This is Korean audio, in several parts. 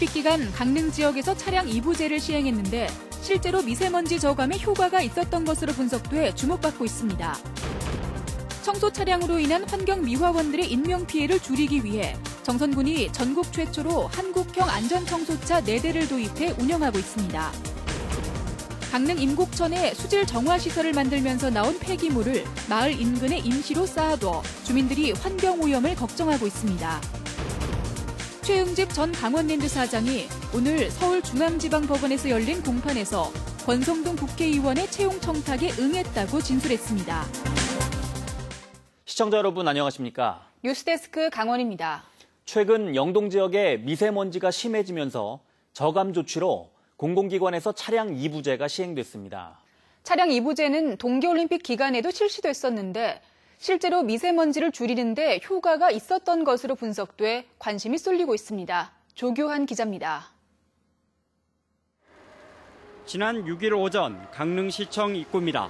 동계올림픽 기간 강릉 지역에서 차량 2부제를 시행했는데 실제로 미세먼지 저감에 효과가 있었던 것으로 분석돼 주목받고 있습니다. 청소 차량으로 인한 환경 미화원들의 인명 피해를 줄이기 위해 정선군이 전국 최초로 한국형 안전청소차 4대를 도입해 운영하고 있습니다. 강릉 임곡천에 수질 정화 시설을 만들면서 나온 폐기물을 마을 인근에 임시로 쌓아둬 주민들이 환경 오염을 걱정하고 있습니다. 최응집 전 강원랜드 사장이 오늘 서울중앙지방법원에서 열린 공판에서 권성동 국회의원의 채용 청탁에 응했다고 진술했습니다. 시청자 여러분 안녕하십니까? 뉴스데스크 강원입니다. 최근 영동 지역에 미세먼지가 심해지면서 저감 조치로 공공기관에서 차량 2부제가 시행됐습니다. 차량 2부제는 동계올림픽 기간에도 실시됐었는데 실제로 미세먼지를 줄이는데 효과가 있었던 것으로 분석돼 관심이 쏠리고 있습니다. 조교한 기자입니다. 지난 6일 오전 강릉시청 입구입니다.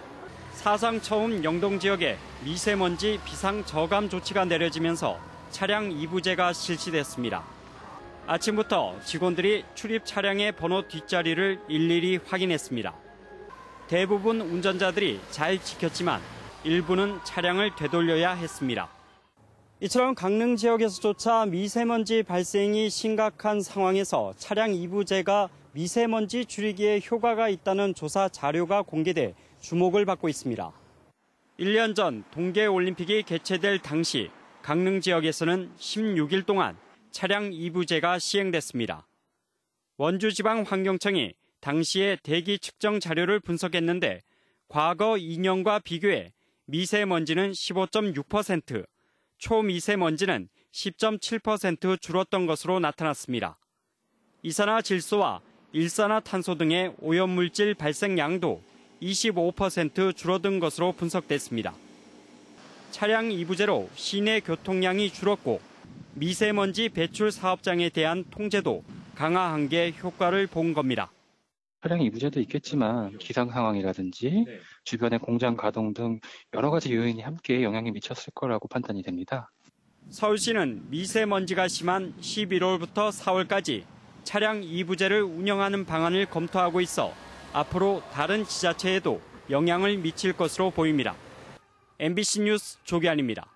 사상 처음 영동 지역에 미세먼지 비상 저감 조치가 내려지면서 차량 2부제가 실시됐습니다. 아침부터 직원들이 출입 차량의 번호 뒷자리를 일일이 확인했습니다. 대부분 운전자들이 잘 지켰지만 일부는 차량을 되돌려야 했습니다. 이처럼 강릉 지역에서조차 미세먼지 발생이 심각한 상황에서 차량 2부제가 미세먼지 줄이기에 효과가 있다는 조사 자료가 공개돼 주목을 받고 있습니다. 1년 전 동계올림픽이 개최될 당시 강릉 지역에서는 16일 동안 차량 2부제가 시행됐습니다. 원주지방환경청이 당시의 대기 측정 자료를 분석했는데 과거 2년과 비교해 미세먼지는 15.6%, 초미세먼지는 10.7% 줄었던 것으로 나타났습니다. 이산화질소와 일산화탄소 등의 오염물질 발생량도 25% 줄어든 것으로 분석됐습니다. 차량 2부제로 시내 교통량이 줄었고 미세먼지 배출 사업장에 대한 통제도 강화한 게 효과를 본 겁니다. 차량 이부제도 있겠지만 기상 상황이라든지 네. 주변의 공장 가동 등 여러 가지 요인이 함께 영향이 미쳤을 거라고 판단이 됩니다. 서울시는 미세먼지가 심한 11월부터 4월까지 차량 이부제를 운영하는 방안을 검토하고 있어 앞으로 다른 지자체에도 영향을 미칠 것으로 보입니다. MBC 뉴스 조기안입니다.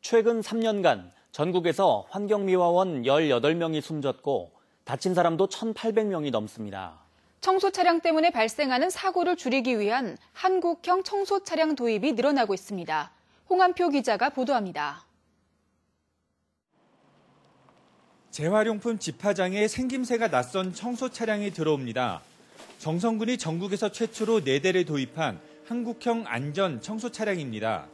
최근 3년간 전국에서 환경미화원 18명이 숨졌고 다친 사람도 1,800명이 넘습니다. 청소 차량 때문에 발생하는 사고를 줄이기 위한 한국형 청소 차량 도입이 늘어나고 있습니다. 홍한표 기자가 보도합니다. 재활용품 집화장에 생김새가 낯선 청소 차량이 들어옵니다. 정성군이 전국에서 최초로 4대를 도입한 한국형 안전 청소 차량입니다.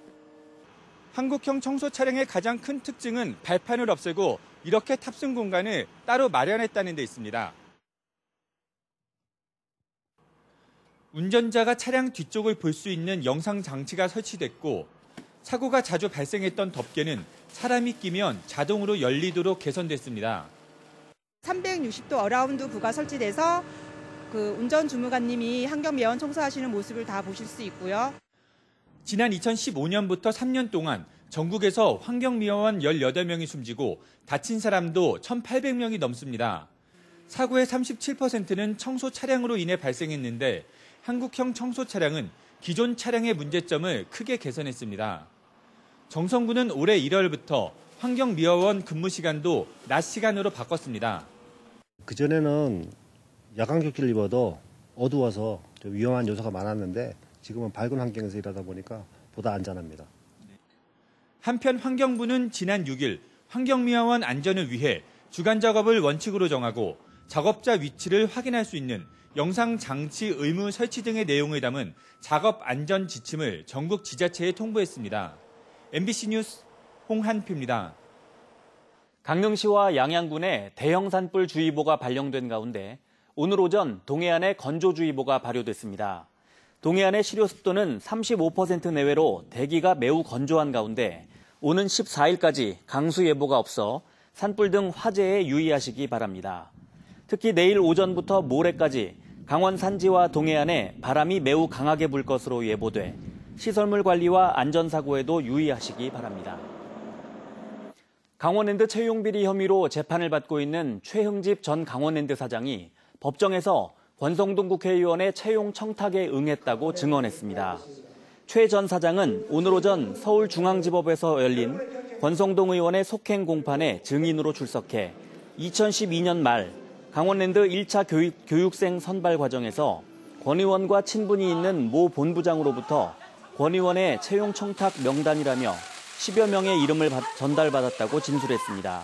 한국형 청소 차량의 가장 큰 특징은 발판을 없애고 이렇게 탑승 공간을 따로 마련했다는 데 있습니다. 운전자가 차량 뒤쪽을 볼 수 있는 영상 장치가 설치됐고 사고가 자주 발생했던 덮개는 사람이 끼면 자동으로 열리도록 개선됐습니다. 360도 어라운드 부가 설치돼서 그 운전 주무관님이 환경미화원 청소하시는 모습을 다 보실 수 있고요. 지난 2015년부터 3년 동안 전국에서 환경미화원 18명이 숨지고 다친 사람도 1,800명이 넘습니다. 사고의 37%는 청소 차량으로 인해 발생했는데 한국형 청소 차량은 기존 차량의 문제점을 크게 개선했습니다. 정성구는 올해 1월부터 환경미화원 근무 시간도 낮 시간으로 바꿨습니다. 그전에는 야간 격기를 입어도 어두워서 위험한 요소가 많았는데 지금은 밝은 환경에서 일하다 보니까 보다 안전합니다. 한편 환경부는 지난 6일 환경미화원 안전을 위해 주간 작업을 원칙으로 정하고 작업자 위치를 확인할 수 있는 영상 장치 의무 설치 등의 내용을 담은 작업 안전 지침을 전국 지자체에 통보했습니다. MBC 뉴스 홍한표입니다. 강릉시와 양양군에 대형 산불 주의보가 발령된 가운데 오늘 오전 동해안에 건조주의보가 발효됐습니다. 동해안의 시료 습도는 35% 내외로 대기가 매우 건조한 가운데 오는 14일까지 강수 예보가 없어 산불 등 화재에 유의하시기 바랍니다. 특히 내일 오전부터 모레까지 강원 산지와 동해안에 바람이 매우 강하게 불 것으로 예보돼 시설물 관리와 안전사고에도 유의하시기 바랍니다. 강원랜드 채용비리 혐의로 재판을 받고 있는 최흥집 전 강원랜드 사장이 법정에서 권성동 국회의원의 채용 청탁에 응했다고 증언했습니다. 최 전 사장은 오늘 오전 서울중앙지법에서 열린 권성동 의원의 속행 공판에 증인으로 출석해 2012년 말 강원랜드 1차 교육, 교육생 선발 과정에서 권 의원과 친분이 있는 모 본부장으로부터 권 의원의 채용 청탁 명단이라며 10여 명의 이름을 전달받았다고 진술했습니다.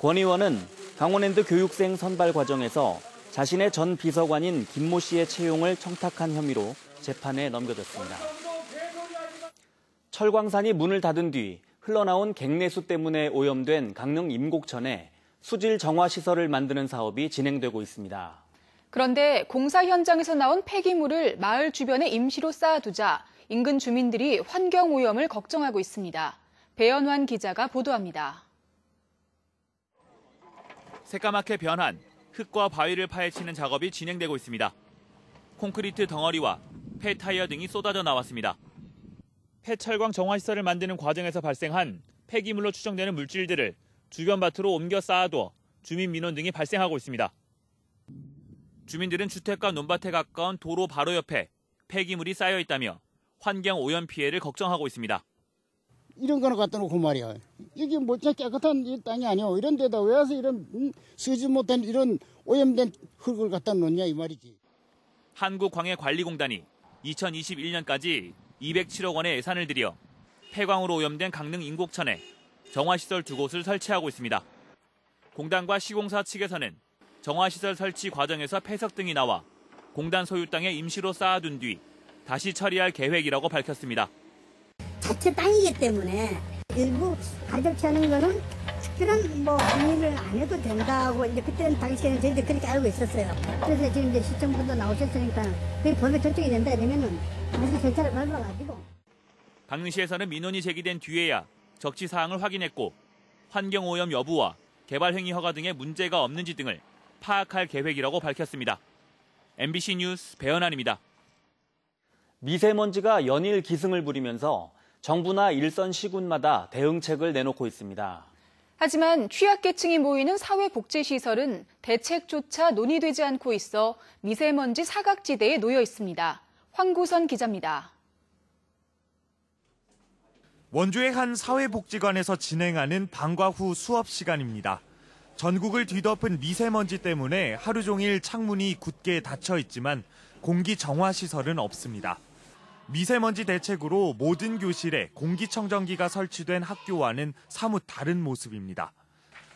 권 의원은 강원랜드 교육생 선발 과정에서 자신의 전 비서관인 김모 씨의 채용을 청탁한 혐의로 재판에 넘겨졌습니다. 철광산이 문을 닫은 뒤 흘러나온 갱내수 때문에 오염된 강릉 임곡천에 수질 정화 시설을 만드는 사업이 진행되고 있습니다. 그런데 공사 현장에서 나온 폐기물을 마을 주변에 임시로 쌓아두자 인근 주민들이 환경 오염을 걱정하고 있습니다. 배연환 기자가 보도합니다. 새까맣게 변한 흙과 바위를 파헤치는 작업이 진행되고 있습니다. 콘크리트 덩어리와 폐 타이어 등이 쏟아져 나왔습니다. 폐철광 정화시설을 만드는 과정에서 발생한 폐기물로 추정되는 물질들을 주변 밭으로 옮겨 쌓아두어 주민 민원 등이 발생하고 있습니다. 주민들은 주택과 논밭에 가까운 도로 바로 옆에 폐기물이 쌓여 있다며 환경 오염 피해를 걱정하고 있습니다. 이런 거는 갖다 놓고 말이야. 이게 뭐 깨끗한 이 땅이 아니오. 이런 데다 왜 와서 이런 음, 쓰지 못한 이런 오염된 흙을 갖다 놓냐 이 말이지. 한국광해관리공단이 2021년까지 207억 원의 예산을 들여 폐광으로 오염된 강릉 인곡천에 정화시설 두 곳을 설치하고 있습니다. 공단과 시공사 측에서는 정화시설 설치 과정에서 폐석 등이 나와 공단 소유 땅에 임시로 쌓아둔 뒤 다시 처리할 계획이라고 밝혔습니다. 자체 땅이기 때문에 일부 않은 거는 특별한 뭐 정리를 안 해도 된다고 이제 그때는 당시에는 저희들 그렇게 알고 있었어요. 그래서 지금 이제 시청분도 나오셨으니까 그게 법에 결정이 된다 이러면은 다시 절차를 밟아가지고. 강릉시에서는 민원이 제기된 뒤에야 적치 사항을 확인했고 환경 오염 여부와 개발 행위 허가 등의 문제가 없는지 등을 파악할 계획이라고 밝혔습니다. MBC 뉴스 배현환입니다. 미세먼지가 연일 기승을 부리면서 정부나 일선 시군마다 대응책을 내놓고 있습니다. 하지만 취약계층이 모이는 사회복지시설은 대책조차 논의되지 않고 있어 미세먼지 사각지대에 놓여 있습니다. 황구선 기자입니다. 원주의 한 사회복지관에서 진행하는 방과 후 수업 시간입니다. 전국을 뒤덮은 미세먼지 때문에 하루 종일 창문이 굳게 닫혀 있지만 공기 정화 시설은 없습니다. 미세먼지 대책으로 모든 교실에 공기청정기가 설치된 학교와는 사뭇 다른 모습입니다.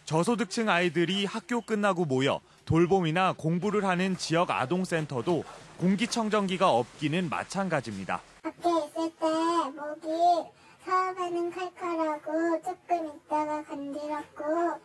저소득층 아이들이 학교 끝나고 모여 돌봄이나 공부를 하는 지역 아동센터도 공기청정기가 없기는 마찬가지입니다. 밖에 있을 때 목이 사업에는 칼칼하고 조금 있다가 간지럽고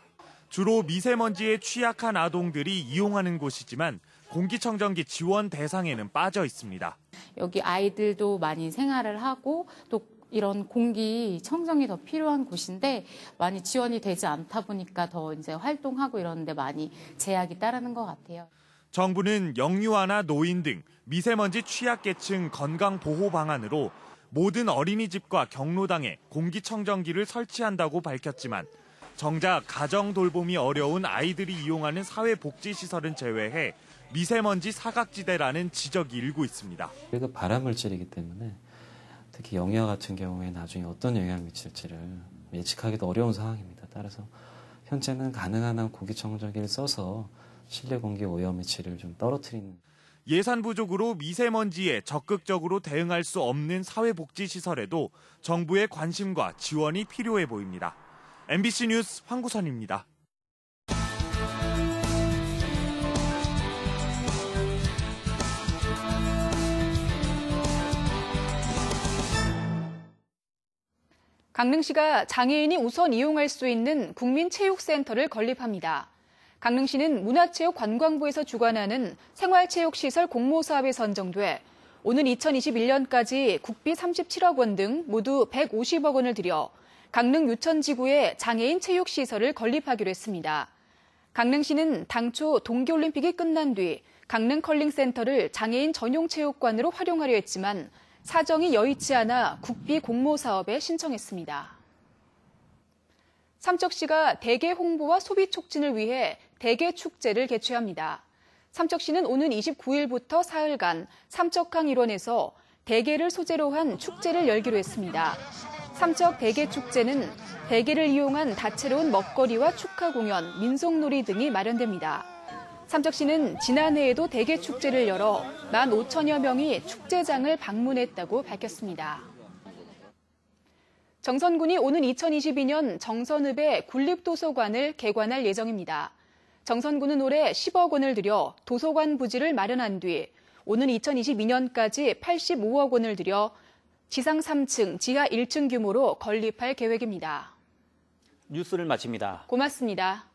주로 미세먼지에 취약한 아동들이 이용하는 곳이지만 공기청정기 지원 대상에는 빠져 있습니다. 여기 아이들도 많이 생활을 하고 또 이런 공기 청정이 더 필요한 곳인데 많이 지원이 되지 않다 보니까 더 이제 활동하고 이러는데 많이 제약이 따르는 것 같아요. 정부는 영유아나 노인 등 미세먼지 취약계층 건강 보호 방안으로 모든 어린이집과 경로당에 공기청정기를 설치한다고 밝혔지만 정작 가정 돌봄이 어려운 아이들이 이용하는 사회복지시설은 제외해 미세먼지 사각지대라는 지적이 일고 있습니다. 그래도 발암물질이기 때문에 특히 영유아 같은 경우에 나중에 어떤 영향을 미칠지를 예측하기도 어려운 상황입니다. 따라서 현재는 가능한 한 공기청정기를 써서 실내 공기 오염의 질을 좀 떨어뜨리는 예산 부족으로 미세먼지에 적극적으로 대응할 수 없는 사회복지시설에도 정부의 관심과 지원이 필요해 보입니다. MBC 뉴스 황구선입니다. 강릉시가 장애인이 우선 이용할 수 있는 국민체육센터를 건립합니다. 강릉시는 문화체육관광부에서 주관하는 생활체육시설 공모사업에 선정돼 오는 2021년까지 국비 37억 원 등 모두 150억 원을 들여 강릉 유천지구에 장애인 체육시설을 건립하기로 했습니다. 강릉시는 당초 동계올림픽이 끝난 뒤 강릉 컬링센터를 장애인 전용 체육관으로 활용하려 했지만 사정이 여의치 않아 국비 공모 사업에 신청했습니다. 삼척시가 대게 홍보와 소비 촉진을 위해 대게 축제를 개최합니다. 삼척시는 오는 29일부터 사흘간 삼척항 일원에서 대게를 소재로 한 축제를 열기로 했습니다. 삼척 대게 축제는 대게를 이용한 다채로운 먹거리와 축하 공연, 민속놀이 등이 마련됩니다. 삼척시는 지난해에도 대게 축제를 열어 15,000여 명이 축제장을 방문했다고 밝혔습니다. 정선군이 오는 2022년 정선읍의 군립도서관을 개관할 예정입니다. 정선군은 올해 10억 원을 들여 도서관 부지를 마련한 뒤 오는 2022년까지 85억 원을 들여 지상 3층, 지하 1층 규모로 건립할 계획입니다. 뉴스를 마칩니다. 고맙습니다.